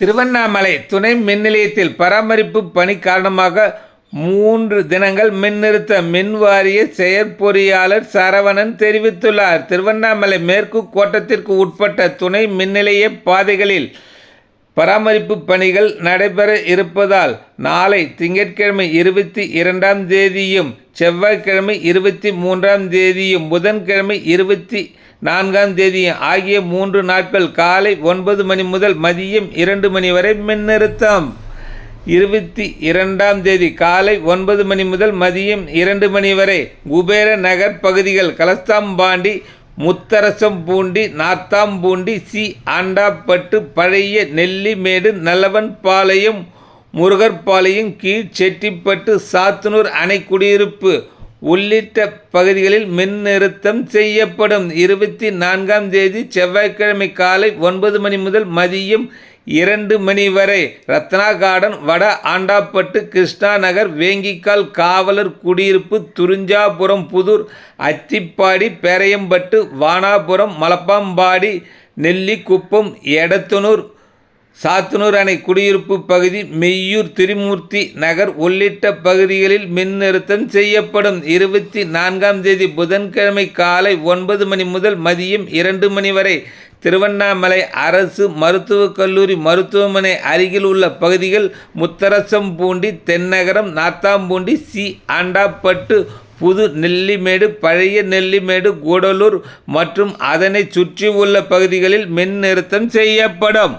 திருவண்ணாமலை துணை மின் நிலையத்தில் பராமரிப்பு பணி காரணமாக மூன்று தினங்கள் மின் நிறுத்த மின் வாரிய செயற்பொறியாளர் சரவணன் தெரிவித்துள்ளார். திருவண்ணாமலை மேற்கு கோட்டத்திற்கு உட்பட்ட துணை மின்நிலைய பாதைகளில் பராமரிப்பு பணிகள் நடைபெற இருப்பதால் நாளை திங்கட்கிழமை இருபத்தி இரண்டாம் தேதியும் செவ்வாய்க்கிழமை இருபத்தி மூன்றாம் தேதியும் புதன்கிழமை இருபத்தி நான்காம் தேதியும் ஆகிய மூன்று நாட்கள் காலை ஒன்பது மணி முதல் மதியம் இரண்டு மணி வரை மின் நிறுத்தம் இருபத்தி இரண்டாம் தேதி காலை ஒன்பது மணி முதல் மதியம் இரண்டு மணி வரை குபேர நகர் பகுதிகள் கலஸ்தாம்பாண்டி முத்தரசம் பூண்டி நாத்தாம் நாத்தாம்பூண்டி சி. ஆண்டாப்பட்டு பழைய நெல்லிமேடு நல்லவன்பாளையம் முருகர்பாளையம் கீழ் செட்டிப்பட்டு சாத்தனூர் அணை குடியிருப்பு உள்ளிட்ட பகுதிகளில் மின் நிறுத்தம் செய்யப்படும். இருபத்தி நான்காம் தேதி செவ்வாய்க்கிழமை காலை ஒன்பது மணி முதல் மதியம் இரண்டு மணி வரை ரத்னா கார்டன் வட ஆண்டாப்பட்டு கிருஷ்ணா நகர் வேங்கிக்கால் காவலர் குடியிருப்பு துறிஞ்சாபுரம் புதூர் அத்திப்பாடி பேரையம்பட்டு வானாபுரம் மலப்பாம்பாடி நெல்லிக்குப்பம் எடத்தனூர் சாத்தனூர் அணை குடியிருப்பு பகுதி மெய்யூர் திருமூர்த்தி நகர் உள்ளிட்ட பகுதிகளில் மின் நிறுத்தம் செய்யப்படும். இருபத்தி நான்காம் தேதி புதன்கிழமை காலை ஒன்பது மணி முதல் மதியம் இரண்டு மணி வரை திருவண்ணாமலை அரசு மருத்துவக் கல்லூரி மருத்துவமனை அருகில் உள்ள பகுதிகள் முத்தரசம்பூண்டி தென்னகரம் நாத்தாம்பூண்டி சி. ஆண்டாப்பட்டு புது நெல்லிமேடு பழைய நெல்லிமேடு கூடலூர் மற்றும் அதனை சுற்றி உள்ள பகுதிகளில் மின் நிறுத்தம் செய்யப்படும்.